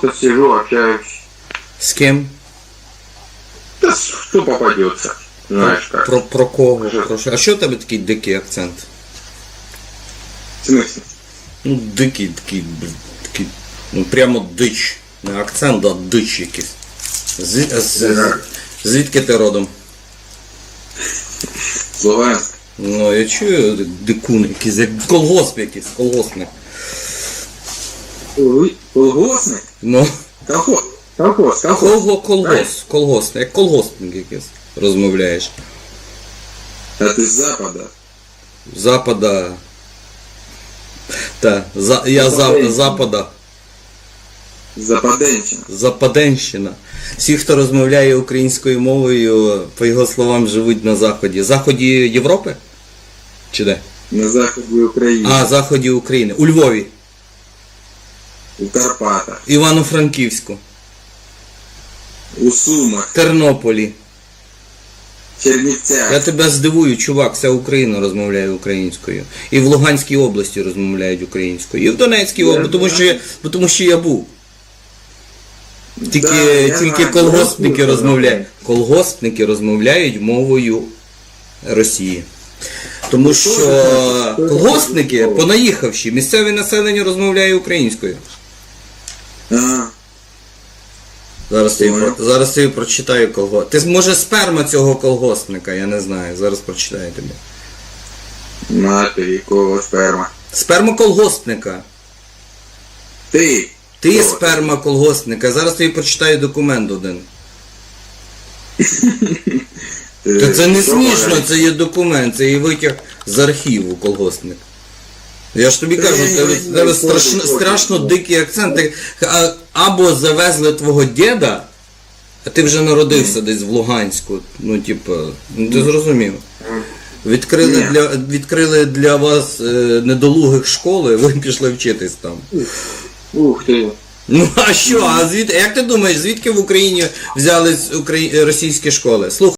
просто сижу, общаюсь. З ким? Да с- кто попадется. Знаешь как. Про, про кого? Про? А що в тебе такий дикий акцент? В смысле? Ну, дикий, такий, такий, ну прямо дич. Не акцент, а дич якийсь. З, з, з, звідки ти родом? Словенск. Ну, я чую дикун якийсь, як колгосп якийсь, колгоспник. Ой, Колгосник? Ну, Колхоз. Колхоз, колхоз. колго, колгос, колгосп, як колгоспник якийсь розмовляєш. А ты с запада. Запада. Та, за, я за, запада. Западенщина. Западенщина. Всі, хто розмовляє українською мовою, по його словам, живуть на Заході. Заході Європи? Чи де? На заходе Украины. А, Заході України. У Львові, У Карпатах. Івано-Франківську, У Сумах. Тернополі. Чернівцях. Я тебе здивую, чувак, вся Україна розмовляє українською. І в Луганській області розмовляють українською. І в Донецькій області, тому що, я- бо тому що я був. Тільки, Да, я тільки знаю, колгоспники розмовляють. Колгоспники розмовляють мовою Росії. Тому що колгоспники, теж понаїхавши, місцеве населення розмовляє українською. Зараз я, про- зараз я прочитаю колгосп. Ти може сперма цього колгоспника, я не знаю. Зараз прочитаю тобі. мати, якого сперма. Сперма колгоспника. Ти. Ти Хто? сперма колгоспника. Зараз тобі прочитаю документ один. Та це не смішно, це є документ, це є витяг з архіву колгоспник. Я ж тобі кажу, тебе, тебе страшно, страшно дикий акцент. Ти- а- Або завезли твого діда, а ти вже народився десь в Луганську. Ну, типу, ну ти зрозумів. Відкрили Ні. для, відкрили для вас е, недолугих школи, ви пішли вчитись там. Ух ти. Ну а що? А звід... як ти думаєш, звідки в Україні взялись украї... російські школи? Слухай.